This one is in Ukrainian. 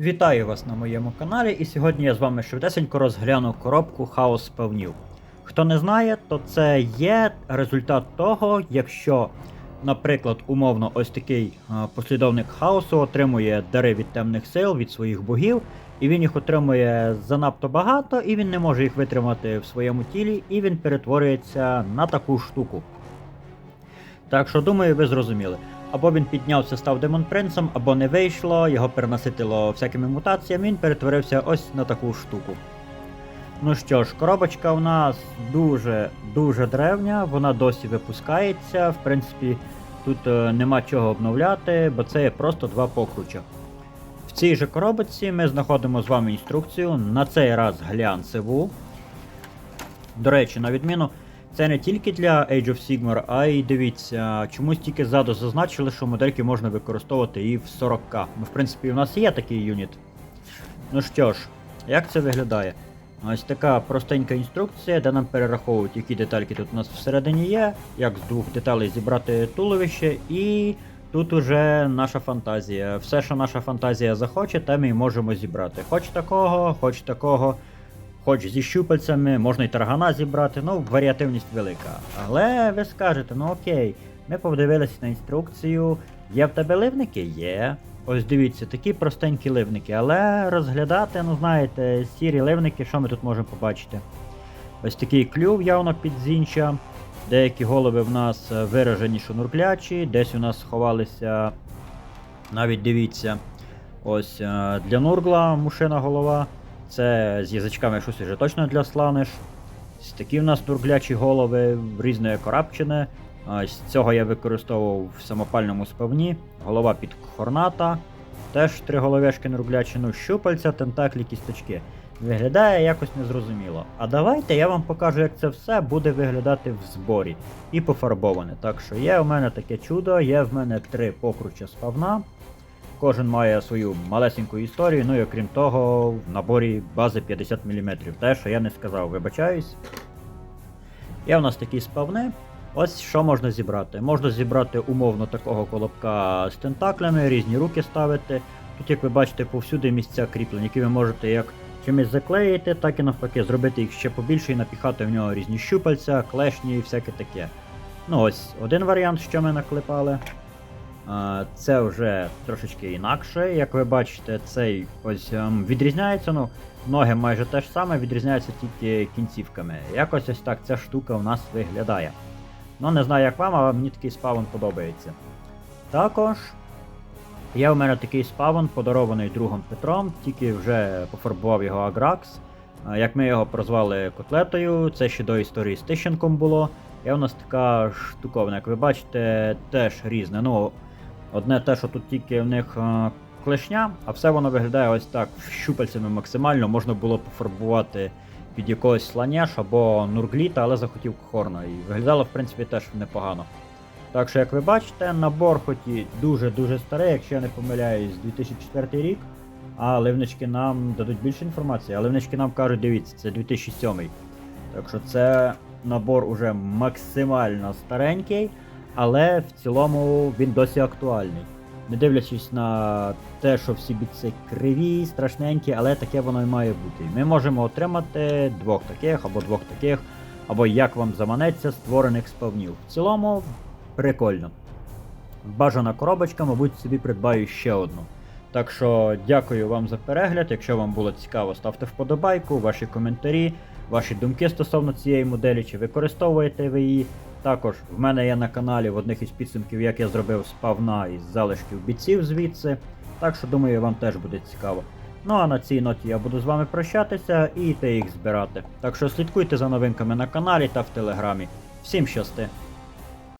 Вітаю вас на моєму каналі, і сьогодні я з вами швидесенько розгляну коробку хаос спавнів. Хто не знає, то це є результат того, якщо, наприклад, умовно, ось такий е, послідовник хаосу отримує дари від темних сил, від своїх богів, і він їх отримує занадто багато, і він не може їх витримати в своєму тілі, і він перетворюється на таку штуку. Так що, думаю, ви зрозуміли. Або він піднявся, став демон-принцем, або не вийшло, його перенаситило всякими мутаціями, він перетворився ось на таку штуку. Ну що ж, коробочка у нас дуже-дуже древня, вона досі випускається. В принципі, тут е, нема чого обновляти, бо це є просто два покруча. В цій же коробочці ми знаходимо з вами інструкцію, на цей раз глянцеву. До речі, на відміну, це не тільки для Age of Sigmar, а й дивіться, чомусь тільки ззаду зазначили, що модельки можна використовувати і в 40к. Ну, в принципі, у нас є такий юніт. Ну що ж, як це виглядає? Ось така простенька інструкція, де нам перераховують, які детальки тут у нас всередині є, як з двох деталей зібрати туловище, і тут уже наша фантазія. Все, що наша фантазія захоче, те ми можемо зібрати. Хоч такого, хоч такого. Хоч зі щупальцями, можна й таргана зібрати, ну, варіативність велика. Але ви скажете, ну окей, ми подивилися на інструкцію. Є в тебе ливники? Є. Ось дивіться, такі простенькі ливники, але розглядати, ну знаєте, сірі ливники, що ми тут можемо побачити? Ось такий клюв явно під зінча. Деякі голови в нас е, виражені шнурклячі, десь у нас сховалися. Навіть дивіться, ось е, для Нургла мушина голова. Це з язичками щось вже точно для сланиш. Ось такі в нас турглячі голови, різної корабчини. Ось цього я використовував в самопальному спавні. Голова під хорната. Теж три головешки нурглячі, ну, щупальця, тентаклі, кісточки. Виглядає якось незрозуміло. А давайте я вам покажу, як це все буде виглядати в зборі і пофарбоване. Так що є в мене таке чудо, є в мене три покруча спавна. Кожен має свою малесеньку історію, ну і окрім того, в наборі бази 50 мм. Те, що я не сказав, вибачаюсь. Є у нас такі спавни. Ось що можна зібрати. Можна зібрати умовно такого колобка з тентаклями, різні руки ставити. Тут, як ви бачите, повсюди місця кріплень, які ви можете як чимось заклеїти, так і навпаки зробити їх ще побільше і напіхати в нього різні щупальця, клешні і всяке таке. Ну ось один варіант, що ми наклепали. Це вже трошечки інакше. Як ви бачите, цей ось ем, відрізняється. ну, Ноги майже те ж саме, відрізняються тільки кінцівками. Якось ось так ця штука у нас виглядає. Ну, не знаю, як вам, але мені такий спавн подобається. Також є у мене такий спавн, подарований другом Петром, тільки вже пофарбував його Агракс. Як ми його прозвали котлетою, це ще до історії з Тищенком було. Є у нас така штуковина, як ви бачите, теж різне. Ну, Одне те, що тут тільки в них е, клешня, а все воно виглядає ось так щупальцями максимально. Можна було пофарбувати під якогось сланяш або нургліта, але захотів хорна. І виглядало, в принципі, теж непогано. Так що, як ви бачите, набор хоч і дуже-дуже старий, якщо я не помиляюсь, 2004 рік. А ливнички нам дадуть більше інформації, а ливнички нам кажуть, дивіться, це 2007. Так що це набор уже максимально старенький, але в цілому він досі актуальний. Не дивлячись на те, що всі бійці криві, страшненькі, але таке воно і має бути. Ми можемо отримати двох таких або двох таких, або як вам заманеться створених спавнів. В цілому прикольно. Бажана коробочка, мабуть, собі придбаю ще одну. Так що дякую вам за перегляд. Якщо вам було цікаво, ставте вподобайку, ваші коментарі, ваші думки стосовно цієї моделі, чи використовуєте ви її. Також в мене є на каналі в одних із підсумків, як я зробив спавна із залишків бійців звідси. Так що думаю, вам теж буде цікаво. Ну а на цій ноті я буду з вами прощатися і йти їх збирати. Так що слідкуйте за новинками на каналі та в телеграмі. Всім щасти!